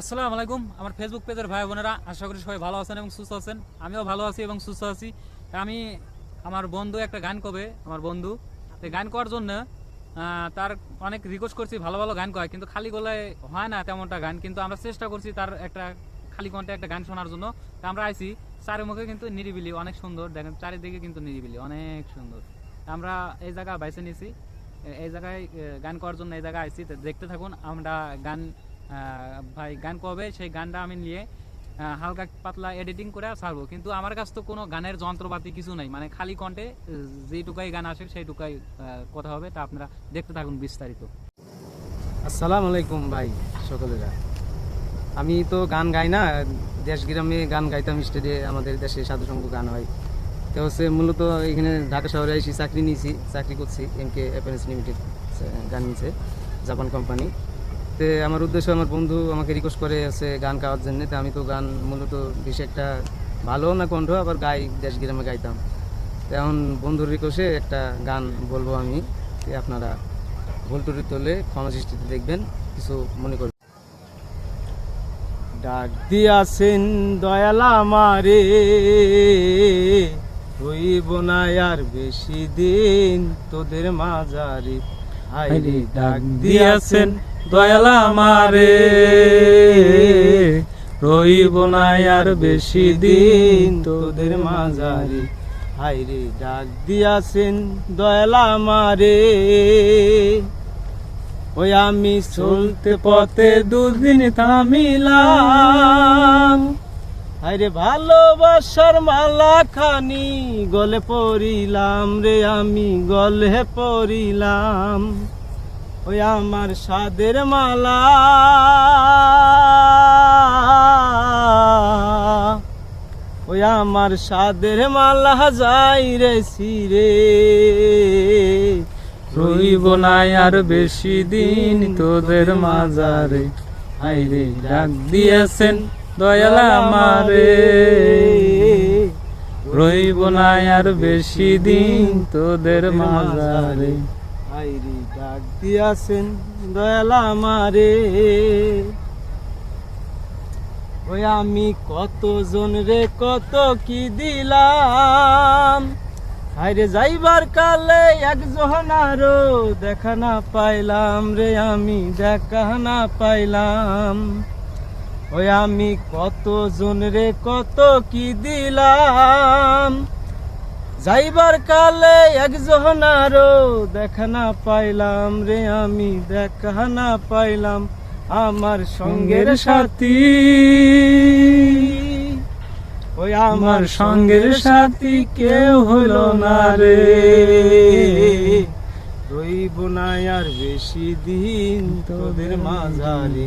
আসসালামু আলাইকুম, আমার ফেসবুক পেজের ভাই বোনেরা, আশা করি সবাই ভালো আছেন এবং সুস্থ আছেন। আমিও ভালো আছি এবং সুস্থ আছি। আমি, আমার বন্ধু একটা গান কবে, আমার বন্ধু। গান করার জন্য তার অনেক রিকোয়েস্ট করছি, ভালো ভালো গান কয়, কিন্তু খালি গলায় হয় না তেমনটা গান, কিন্তু আমরা চেষ্টা করছি তার একটা খালি কণ্ঠে একটা গান শোনার জন্য। তা আমরা আইছি চারি মুখে কিন্তু নিরিবিলি, অনেক সুন্দর। দেখেন, চারিদিকে কিন্তু নিরিবিলি, অনেক সুন্দর। আমরা এই জায়গা বাইছে নিয়েছি এই জায়গায় গান করার জন্য এই জায়গায় আইছি দেখতে থাকুন, আমরা গান ভাই গান কবে? সেই গানটা আমি নিয়ে হালকা পাতলা এডিটিং করে ছাড়বো। কিন্তু আমার কাছে তো কোনো গানের যন্ত্রপাতি কিছু নাই। মানে খালি কণ্ঠে যেটুকাই গান আসে, সেইটুকাই কথা হবে। তা আপনারা দেখতে থাকুন বিস্তারিত। আসসালামু আলাইকুম ভাই, সকলেরা। আমি তো গান গাই না। দেশ গ্রামে গান গাইতাম স্টেডে আমাদের দেশে সাধু সংঘ গান হয়। তো হচ্ছে মূলত এখানে ঢাকা শহরে এসে চাকরি নিয়েছি। চাকরি করছি এম কে অ্যাপারেন্স লিমিটেড গান নিয়েছে, জাপান কোম্পানি। তো আমার উদ্দেশ্য আমার বন্ধু আমাকে রিকোয়েস্ট করে আছে গান গাওয়ার জন্য, তো আমি তো গান মূলত বেশি একটা ভালো না কণ্ঠ, আবার গাই, দেশ গ্রামে গাইতাম। তো এখন বন্ধুর রিকোয়েস্টে একটা গান বলব আমি আপনারা ভুল টুটি তোলে ক্ষমা সৃষ্টিতে দেখবেন, কিছু মনে করবেন। ডাক দিয়াছেন দয়ালা আমারে, হইব না আর বেশি দিন তোদের মাঝারে। হাইরে ডাক দিয়াছেন দয়ালা আমারে। রইব না আর বেশি দিন তোদের মাঝারে। হাইরে ডাক দিয়াছেন দয়ালা আমারে। ওই আমি চলতে পথে দুদিন থামিলাম। হাইরে ভালোবাসার মালা খানি গলে পড়িলাম রে আমি, গলে পড়িলাম। ওই আমার সাদের মালা। ওই আমার সাদের মালা যাই রে সিরে রইব না আর বেশি দিন তোদের মাজারে। হাইরে ডাক দিয়েছেন দয়ালা আমারে। রইব না আর বেশি দিন তোদের মাজারে হাইরে ডাক দিয়াছেন দয়ালা আমারে। ওই আমি কত জন রে কত কি দিলাম? হাইরে যাইবার কালে একজন আরও দেখা না পাইলাম রে আমি দেখা না পাইলাম। ওই আমি কত জন রে কত কি দিলাম? যাইবার কালে একজন আরও দেখা না পাইলাম রে আমি দেখা না পাইলাম আমার সঙ্গের সাথী। ওই আমার সঙ্গের সাথী কেউ হলো না রে। রইব না আর বেশি দিন তোদের মাঝারে।